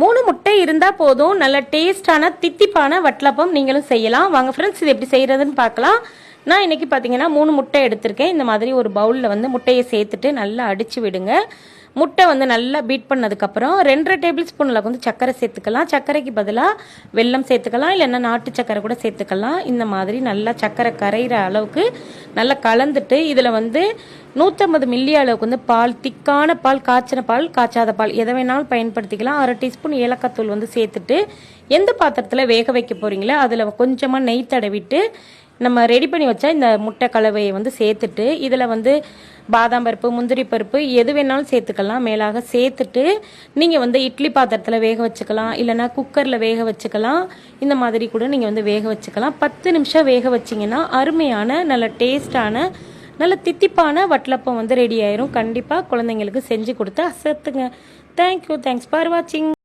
மூணு முட்டை இருந்தால் போதும். நல்ல டேஸ்டான தித்திப்பான வட்டலப்பம் நீங்களும் செய்யலாம். வாங்க ஃப்ரெண்ட்ஸ் இது எப்படி செய்கிறதுன்னு பார்க்கலாம். நான் இன்னைக்கு பார்த்தீங்கன்னா மூணு முட்டை எடுத்திருக்கேன். இந்த மாதிரி ஒரு பவுலில் வந்து முட்டையை சேர்த்துட்டு நல்லா அடித்து விடுங்க. முட்டை வந்து நல்லா பீட் பண்ணதுக்கப்புறம் ரெண்டரை டேபிள் ஸ்பூனில் வந்து சர்க்கரை சேர்த்துக்கலாம். சர்க்கரைக்கு பதிலாக வெல்லம் சேர்த்துக்கலாம். இல்லைன்னா நாட்டு சர்க்கரை கூட சேர்த்துக்கலாம். இந்த மாதிரி நல்லா சர்க்கரை கரைகிற அளவுக்கு நல்லா கலந்துட்டு இதில் வந்து நூற்றம்பது மில்லி அளவுக்கு வந்து பால் திக்கான பால் காய்ச்சின பால் காய்ச்சாத பால் எதை வேணாலும் பயன்படுத்திக்கலாம். அரை டீஸ்பூன் ஏலக்காத்தூள் வந்து சேர்த்துட்டு எந்த பாத்திரத்தில் வேக வைக்க போகிறீங்களோ அதில் கொஞ்சமாக நெய் தடவிட்டு நம்ம ரெடி பண்ணி வச்சா இந்த முட்டை கலவையை வந்து சேர்த்துட்டு இதில் வந்து பாதாம் பருப்பு முந்திரி பருப்பு எது வேணாலும் சேர்த்துக்கலாம். மேலாக சேர்த்துட்டு நீங்கள் வந்து இட்லி பாத்திரத்தில் வேக வச்சுக்கலாம். இல்லைனா குக்கரில் வேக வச்சுக்கலாம். இந்த மாதிரி கூட நீங்கள் வந்து வேக வச்சுக்கலாம். பத்து நிமிஷம் வேக வச்சிங்கன்னா அருமையான நல்ல டேஸ்டான நல்ல தித்திப்பான வட்டலப்பம் வந்து ரெடி ஆயிரும். கண்டிப்பாக குழந்தைங்களுக்கு செஞ்சு கொடுத்து அசத்துங்க தேங்க்யூ தேங்க்ஸ் ஃபார் வாட்சிங்